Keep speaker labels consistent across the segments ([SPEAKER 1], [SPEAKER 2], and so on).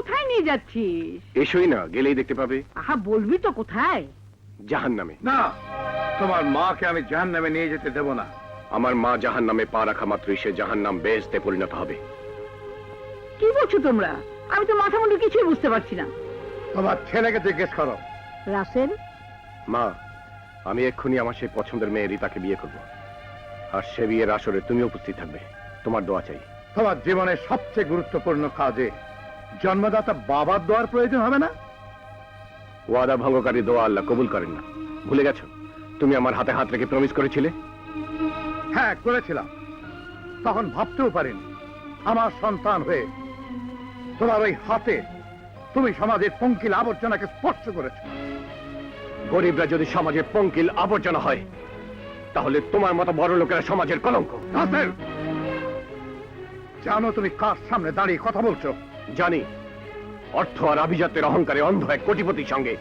[SPEAKER 1] কোথায় নিয়ে যাচ্ছিস?
[SPEAKER 2] এসোই না গেলেই দেখতে পাবে।
[SPEAKER 1] আহা বলবি তো কোথায়?
[SPEAKER 2] জাহান নামে
[SPEAKER 3] না তোমার মাকে আমি জাহান নামে নিয়ে যেতে দেব না।
[SPEAKER 2] আমার মা জাহান নামে পা রাখা মাত্রই সে জাহান নাম বেহেস্তে পরিণত হবে।
[SPEAKER 1] কি বলছো তোমরা? আমি তো মাথা মুন্ডু কিছুই বুঝতে পারছি না।
[SPEAKER 3] তোমার ছেলেকে জিজ্ঞেস করো।
[SPEAKER 1] রাসেল?
[SPEAKER 2] মা আমি এক্ষুনি আমার সেই পছন্দের মেয়ে রিতাকে বিয়ে করব। আর সে বিয়ের আসরে তুমি উপস্থিত থাকবে। তোমার দোয়া চাই।
[SPEAKER 3] তোমার জীবনের সবচেয়ে গুরুত্বপূর্ণ কাজে জন্মদাতা বাবার দোয়ার প্রয়োজন হবে না?
[SPEAKER 2] ওয়াদা ভঙ্গকারী দোয়া আল্লাহ কবুল করেন না। ভুলে গেছো? তুমি আমার হাতে হাত রেখে প্রমিস করেছিলে?
[SPEAKER 3] হ্যাঁ করেছিলাম। তখন ভাবতেও পারিনি। আমার সন্তান হয়ে তোমার ওই হাতে তুমি সমাজের পঙ্কিল আবর্জনাকে স্পর্শ করেছ।
[SPEAKER 2] গরিবরা যদি সমাজের পঙ্কিল আবর্জনা হয় তাহলে তোমার মতো বড় লোকেরা সমাজের কলঙ্ক।
[SPEAKER 3] জানো তুমি কার সামনে দাঁড়িয়ে কথা বলছো?
[SPEAKER 2] জানি, অর্থ আর আভিজাত্যের অহংকারে অন্ধ এক কোটিপতির সঙ্গে,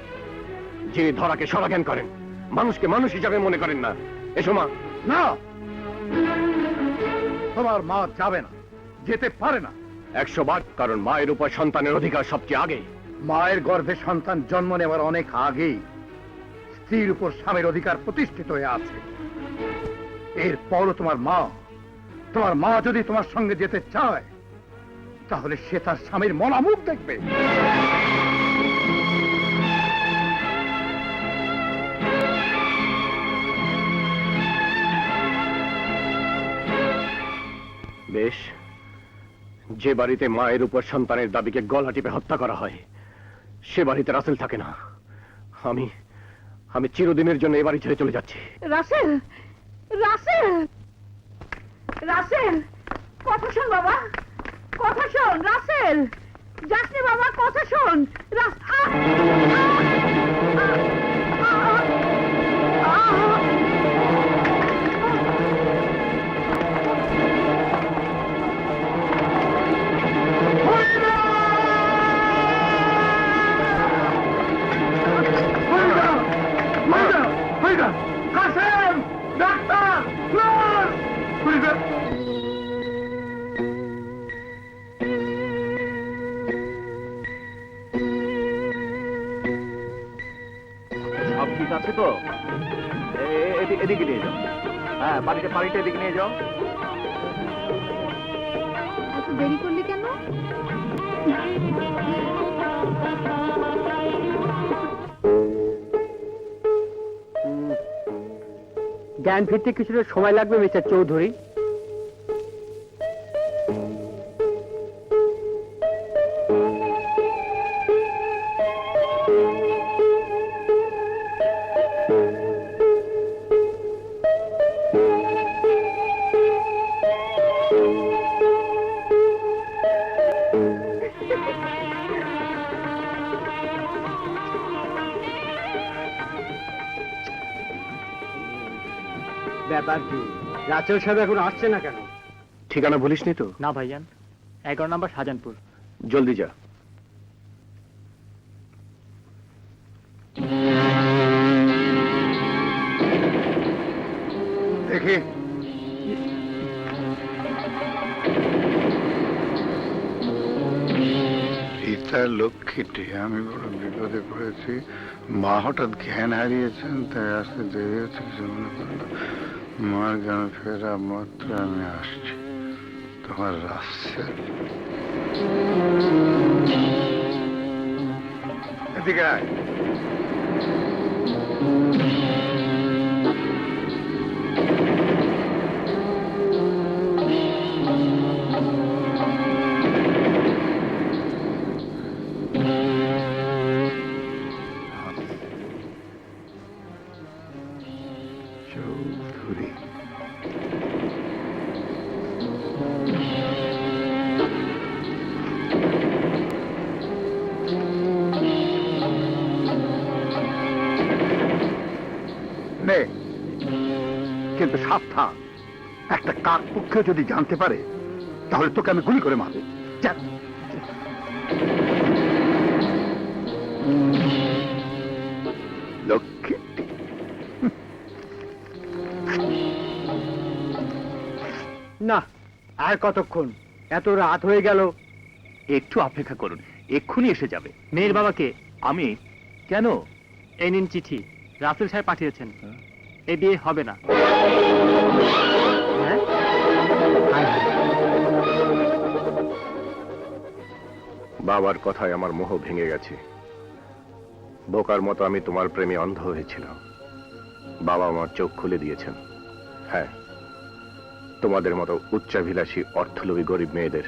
[SPEAKER 2] যিনি ধরাকে সরাজ্ঞান করেন। মানুষকে মানুষ হিসাবে মনে করেন না। এসো মা,
[SPEAKER 3] না! তোমার মা যাবে না, যেতে পারে না।
[SPEAKER 2] একশো বার, কারণ মায়ের উপর সন্তানের অধিকার সবচেয়ে আগে
[SPEAKER 3] মায়ের গর্ভে সন্তান জন্ম নেওয়ার অনেক আগেই স্ত্রীর উপর স্বামীর অধিকার প্রতিষ্ঠিত হয়ে আছে। এরপরও তোমার মা তোমার মা যদি তোমার সঙ্গে যেতে চায় তাহলে সে তার স্বামীর মনামুখ দেখবে।
[SPEAKER 2] বেশ যে বাড়িতে মায়ের উপর সন্তানের দাবিকে গলা টিপে হত্যা করা হয় সে বাড়িতে রাসেল থাকে না। আমি আমি চিরদিনের জন্য এ বাড়ি ছেড়ে চলে যাচ্ছি।
[SPEAKER 1] রাসেল! রাসেল! রাসেল! কথা শোন বাবা। কথা শোন রাসেল। যাসনি বাবা কথা শোন।
[SPEAKER 4] সব এদিকে নিয়ে যাও। হ্যাঁ বাড়িতে পানিটা এদিকে নিয়ে যাও।
[SPEAKER 5] দেরি করলি কেন?
[SPEAKER 4] জ্ঞান ফিরতে কিছুটা সময় লাগবে মিস্টার চৌধুরী। ব্যাপার কি? রাচেল সাহেব এখন আসছে না কেন?
[SPEAKER 2] ঠিকানা ভুলিসনি তো?
[SPEAKER 4] না ভাইজান। এগারো নম্বর শাহজাহানপুর।
[SPEAKER 2] জলদি যা।
[SPEAKER 3] দেখি।
[SPEAKER 6] রীতা লক্ষ্মীটি আমি বড় বিপদে পড়েছি। মা হঠাৎ জ্ঞান হারিয়েছেন তাই আসতে দেরি হচ্ছে কিছু মনে করো না। মার জ্ঞান ফেরা মাত্র আমি আসছি তোমার রাস্তা
[SPEAKER 3] এদিকে নে কিন্তু সাবধান। একটা কাকপক্ষে যদি জানতে পারে তাহলে তোকে আমি গুলি করে মারব।
[SPEAKER 4] না আর কতক্ষণ? এত রাত হয়ে গেল।
[SPEAKER 2] একটু অপেক্ষা করুন
[SPEAKER 4] এক্ষুনি এসে যাবে।
[SPEAKER 7] মেয়ের বাবাকে
[SPEAKER 4] আমি কেন?
[SPEAKER 7] এই নিন চিঠি। রাসেল সাহেব পাঠিয়েছেন। এ বিয়ে হবে না। হ্যাঁ?
[SPEAKER 2] বাবার কথায় আমার মোহ ভেঙে গেছে। বোকার মতো আমি তোমার প্রেমে অন্ধ হয়েছিলাম। বাবা আমার চোখ খুলে দিয়েছেন। হ্যাঁ তোমাদের মতো উচ্চাভিলাষী অর্থলোভী গরিব মেয়েদের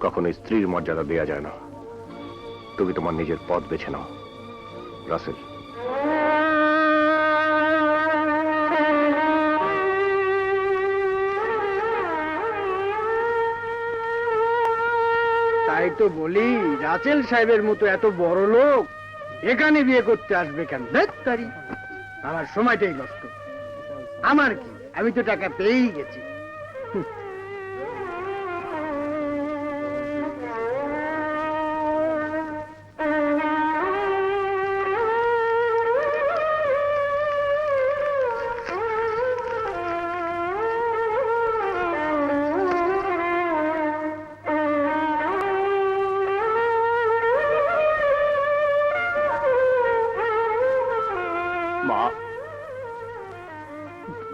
[SPEAKER 2] কখনো স্ত্রীর মর্যাদা দেয়া যায় না। তুমি তোমার নিজের পথ বেছে নাও। রাসেল।
[SPEAKER 8] তাই তো বলি রাচেল সাহেবের মতো এত বড় লোক এখানে বিয়ে করতে আসবে কেন? তারি। আমার সময়টাই নষ্ট। আমার কি? আমি তো টাকা পেয়েই গেছি।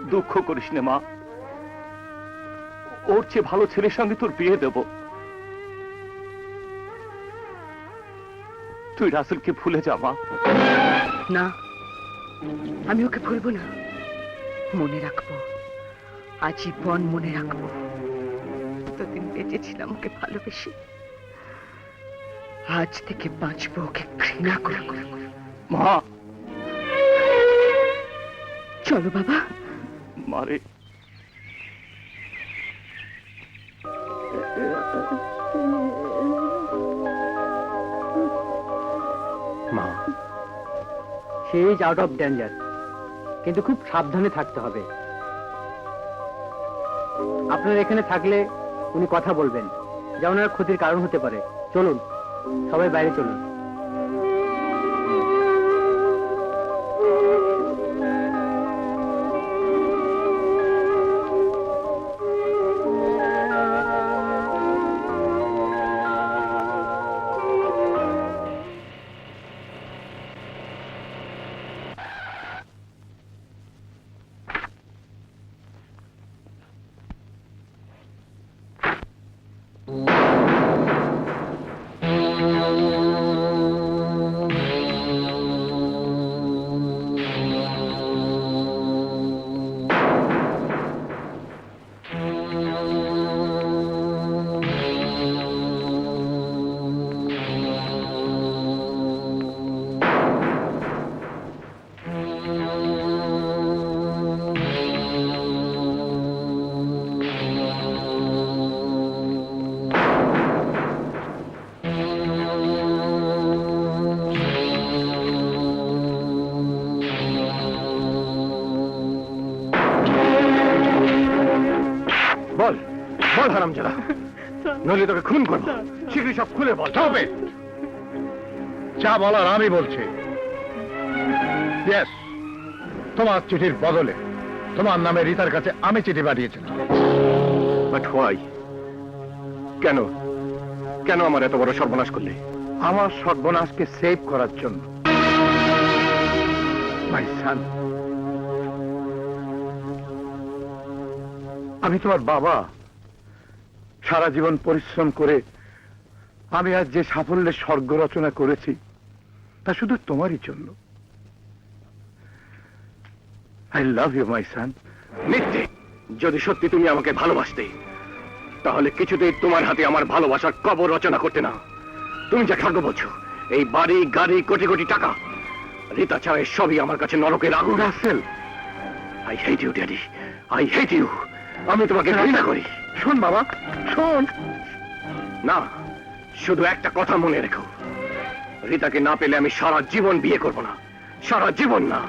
[SPEAKER 4] দুঃখ করিস না মা। ওর চেয়ে ভালো ছেলের সঙ্গে তোর বিয়ে দেব। তুই রাসেলকে ভুলে যা মা।
[SPEAKER 1] না আমি ওকে ভুলবো না। মনে রাখব আজীবন মনে রাখব। এতদিন বেঁচেছিলাম ওকে ভালোবেসে। আজ থেকে বাঁচবো ওকে ঘৃণা করে।
[SPEAKER 4] মা!
[SPEAKER 1] চলো বাবা।
[SPEAKER 4] মারে।
[SPEAKER 2] মা,
[SPEAKER 8] সে ইজ আউট অফ ডেঞ্জার কিন্তু খুব সাবধানে থাকতে হবে। আপনারা এখানে থাকলে উনি কথা বলবেন, যা ওনার ক্ষতির কারণ হতে পারে। চলুন, সবাই বাইরে চলুন।
[SPEAKER 2] বল নইলে তোকে খুন করব। শীঘ্রই সব খুলে বল।
[SPEAKER 3] তবে যা বলার আমি বলছি। ইয়েস তোমার চিঠির বদলে তোমার নামে রিতার কাছে আমি চিঠি পাঠিয়েছিলাম।
[SPEAKER 2] বাট হোয়াই কেন? কেন আমার এত বড় সর্বনাশ করলে?
[SPEAKER 3] আমার সর্বনাশকে সেভ করার জন্য। মাই সান আমি তোমার বাবা। সারা জীবন পরিশ্রম করে আমি আজ যে সাফল্যের স্বর্গ রচনা করেছি তা শুধু তোমারই জন্য। আই লাভ ইউ মাই সান
[SPEAKER 2] মিথ্যে যদি সত্যি তুমি আমাকে ভালোবাসতে তাহলে কিছুতেই তোমার হাতে আমার ভালোবাসার কবর রচনা করতে না। তুমি যা খাদ্য বলছো এই বাড়ি গাড়ি কোটি কোটি টাকা রীতা ছাড়া সবই আমার কাছে নরকের আগুন।
[SPEAKER 3] Russell!
[SPEAKER 2] I hate you daddy I hate you আমি তোমাকে ঘৃণা করি।
[SPEAKER 3] শোন বাবা, শোন।
[SPEAKER 2] না, শুধু একটা কথা মনে রেখো। রিতাকে না পেলে আমি সারা জীবন বিয়ে করব না। সারা জীবন না।